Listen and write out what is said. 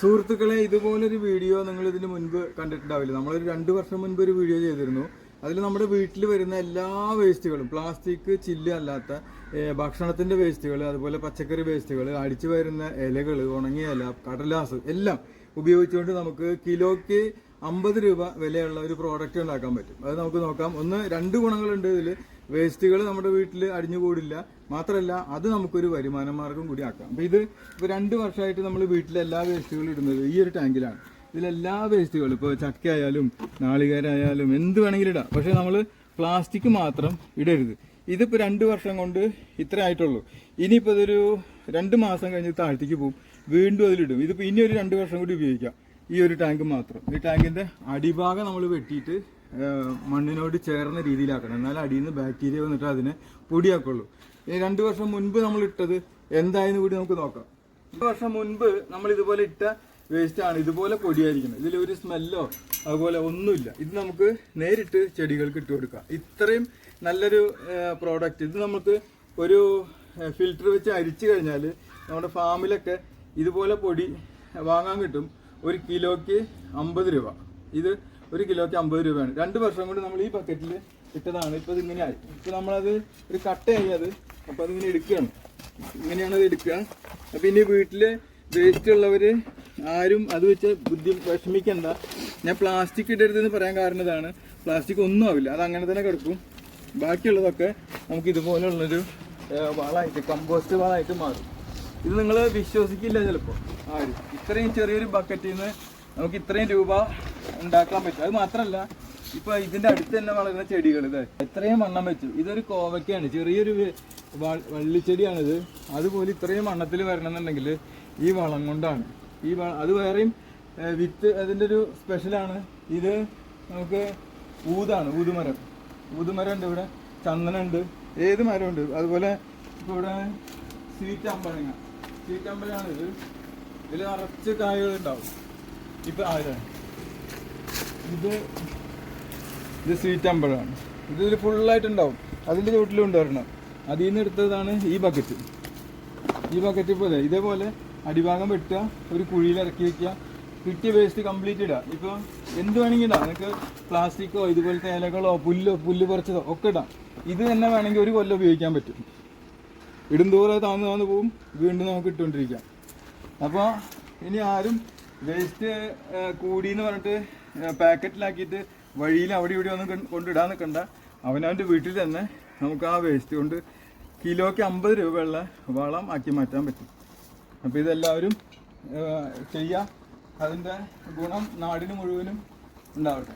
സുഹൃത്തുക്കളെ ഇതുപോലൊരു വീഡിയോ നിങ്ങൾ ഇതിന് മുൻപ് കണ്ടിട്ടുണ്ടാവില്ല. നമ്മളൊരു രണ്ട് വർഷം മുൻപ് ഒരു വീഡിയോ ചെയ്തിരുന്നു. അതിൽ നമ്മുടെ വീട്ടിൽ വരുന്ന എല്ലാ വേസ്റ്റുകളും പ്ലാസ്റ്റിക് ചില്ല് അല്ലാത്ത ഭക്ഷണത്തിന്റെ വേസ്റ്റുകൾ അതുപോലെ പച്ചക്കറി വേസ്റ്റുകൾ അടിച്ചു വരുന്ന ഇലകൾ ഉണങ്ങിയ ഇല കടലാസ് എല്ലാം ഉപയോഗിച്ചുകൊണ്ട് നമുക്ക് കിലോയ്ക്ക് അമ്പത് രൂപ വിലയുള്ള ഒരു പ്രോഡക്റ്റ് ഉണ്ടാക്കാൻ പറ്റും. അത് നമുക്ക് നോക്കാം. ഒന്ന് രണ്ട് ഗുണങ്ങളുണ്ട് ഇതിൽ വേസ്റ്റുകൾ നമ്മുടെ വീട്ടിൽ അടിഞ്ഞുകൂടില്ല. മാത്രമല്ല അത് നമുക്കൊരു വരുമാന മാർഗം കൂടി ആക്കാം. അപ്പോൾ ഇത് ഇപ്പോൾ രണ്ട് വർഷമായിട്ട് നമ്മൾ വീട്ടിലെ എല്ലാ വേസ്റ്റുകളും ഇടുന്നത് ഈ ഒരു ടാങ്കിലാണ്. ഇതിലെല്ലാ വേസ്റ്റുകളും ഇപ്പോൾ ചക്കയായാലും നാളികേരായാലും എന്ത് വേണമെങ്കിലും ഇടാം. പക്ഷേ നമ്മൾ പ്ലാസ്റ്റിക് മാത്രം ഇടരുത്. ഇതിപ്പോൾ രണ്ട് വർഷം കൊണ്ട് ഇത്ര ആയിട്ടുള്ളൂ. ഇനിയിപ്പോൾ ഇതൊരു രണ്ട് മാസം കഴിഞ്ഞ് താഴ്ത്തേക്ക് പോകും വീണ്ടും അതിലിടും ഇതിപ്പോൾ ഇനി ഒരു രണ്ട് വർഷം കൂടി ഉപയോഗിക്കാം. ഈ ഒരു ടാങ്ക് മാത്രം. ഈ ടാങ്കിന്റെ അടിഭാഗം നമ്മൾ വെട്ടിയിട്ട് മണ്ണിനോട് ചേർന്ന രീതിയിലാക്കണം. എന്നാൽ അടിയിൽ നിന്ന് ബാക്ടീരിയ വന്നിട്ട് അതിനെ പൊടിയാക്കുള്ളൂ. രണ്ട് വർഷം മുൻപ് നമ്മൾ ഇട്ടത് എന്തായെന്ന് കൂടി നമുക്ക് നോക്കാം. രണ്ട് വർഷം മുൻപ് നമ്മൾ ഇതുപോലെ ഇട്ട വേസ്റ്റ് ആണ് ഇതുപോലെ പൊടിയായിരിക്കുന്നത്. ഇതിൽ ഒരു സ്മെല്ലോ അതുപോലെ ഒന്നുമില്ല. ഇത് നമുക്ക് നേരിട്ട് ചെടികൾക്ക് ഇട്ട് കൊടുക്കാം. ഇത്രയും നല്ലൊരു പ്രോഡക്റ്റ് ഇത് നമുക്ക് ഒരു ഫിൽറ്റർ വെച്ച് അരിച്ചു കഴിഞ്ഞാൽ നമ്മുടെ ഫാമിലൊക്കെ ഇതുപോലെ പൊടി വാങ്ങാൻ കിട്ടും. ഒരു കിലോയ്ക്ക് അമ്പത് രൂപ. ഇത് ഒരു കിലോയ്ക്ക് അമ്പത് രൂപയാണ്. രണ്ട് വർഷം കൊണ്ട് നമ്മൾ ഈ ബക്കറ്റിൽ ഇട്ടതാണ്. ഇപ്പോൾ ഇതിങ്ങനെ ഇങ്ങനെയായി ഇപ്പോൾ നമ്മളത് ഒരു കട്ടയായി അത്. അപ്പോൾ അതിങ്ങനെ എടുക്കുകയാണ് ഇങ്ങനെയാണ് അത് എടുക്കുക അപ്പം ഇനി വീട്ടിൽ വേസ്റ്റ് ഉള്ളവർ ആരും അത് വെച്ച് ബുദ്ധി വിഷമിക്കണ്ട. ഞാൻ പ്ലാസ്റ്റിക് ഇടരുതെന്ന് പറയാൻ കാരണം ഇതാണ്. പ്ലാസ്റ്റിക് ഒന്നും ആവില്ല. അത് അങ്ങനെ തന്നെ കിടക്കും. ബാക്കിയുള്ളതൊക്കെ നമുക്ക് ഇതുപോലെയുള്ളൊരു വളമായിട്ട് കമ്പോസ്റ്റ് വളമായിട്ട് മാറും. ഇത് നിങ്ങൾ വിശ്വസിക്കില്ല ചിലപ്പോൾ ആരും? ഇത്രയും ചെറിയൊരു ബക്കറ്റിൽ നിന്ന് നമുക്ക് ഇത്രയും രൂപ ഉണ്ടാക്കാൻ പറ്റും. അത് മാത്രമല്ല ഇപ്പൊ ഇതിന്റെ അടുത്ത് തന്നെ വളരുന്ന ചെടികൾ ഇത്. എത്രയും വണ്ണം വെച്ചു. ഇതൊരു കോവയ്ക്കാണ്. ചെറിയൊരു വള്ളിച്ചെടിയാണിത്. അതുപോലെ ഇത്രയും വണ്ണത്തിൽ വരണമെന്നുണ്ടെങ്കിൽ ഈ വളം കൊണ്ടാണ്. ഈ അത് വേറെയും വിത്ത് അതിന്റെ ഒരു സ്പെഷ്യലാണ് ഇത് നമുക്ക് ഊതാണ് ഊതുമരം. ഊതുമരം ഉണ്ട് ഇവിടെ. ചന്ദനുണ്ട് ഏത് മരമുണ്ട്? അതുപോലെ ഇപ്പോൾ ഇവിടെ സ്വീറ്റ് അമ്പഴങ്ങ. സ്വീറ്റ് അമ്പഴാണ് ഇത് ഇതിൽ നിറച്ച് കായകൾ ഉണ്ടാവും. ഇപ്പൊ ആരാണ്? ഇത് ഇത് സ്വീറ്റ് അമ്പഴമാണ് ഇത് ഇതിൽ ഫുള്ളായിട്ടുണ്ടാവും അതിന്റെ ചുവട്ടിലും ഉണ്ട് ഒരെണ്ണം. അതിൽ നിന്ന് എടുത്തതാണ് ഈ ബക്കറ്റ് ഈ ബക്കറ്റ് പോലെ ഇതേപോലെ അടിഭാഗം വെട്ടുക ഒരു കുഴിയിൽ ഇറക്കി വെക്കുക കിട്ടിയ വേസ്റ്റ് കംപ്ലീറ്റ് ഇടുക. ഇപ്പോൾ എന്ത് വേണമെങ്കിൽ ഇടാം. നിങ്ങൾക്ക് പ്ലാസ്റ്റിക്കോ ഇതുപോലത്തെ ഇലകളോ പുല്ലോ പുല്ല് പറിച്ചതോ ഒക്കെ ഇടാം. ഇത് തന്നെ വേണമെങ്കിൽ ഒരു കൊല്ലം ഉപയോഗിക്കാൻ പറ്റും. ഇടും തോറെ താന്ന് താന്ന് പോവും. വീണ്ടും നമുക്ക് ഇട്ടുകൊണ്ടിരിക്കാം. അപ്പോൾ ഇനി ആരും വേസ്റ്റ് കൂടിയെന്ന് പറഞ്ഞിട്ട് പാക്കറ്റിലാക്കിയിട്ട് വഴിയിൽ അവിടെ ഇവിടെ ഒന്നും കൊണ്ട് കൊണ്ടിടാൻ നിൽക്കണ്ട. അവനവന്റെ വീട്ടിൽ തന്നെ നമുക്ക് ആ വേസ്റ്റ് കൊണ്ട് കിലോയ്ക്ക് അമ്പത് രൂപയുള്ള വളം ആക്കി മാറ്റാൻ പറ്റും. അപ്പോൾ ഇതെല്ലാവരും ചെയ്യുക അതിന്റെ ഗുണം നാടിന് മുഴുവനും ഉണ്ടാവട്ടെ.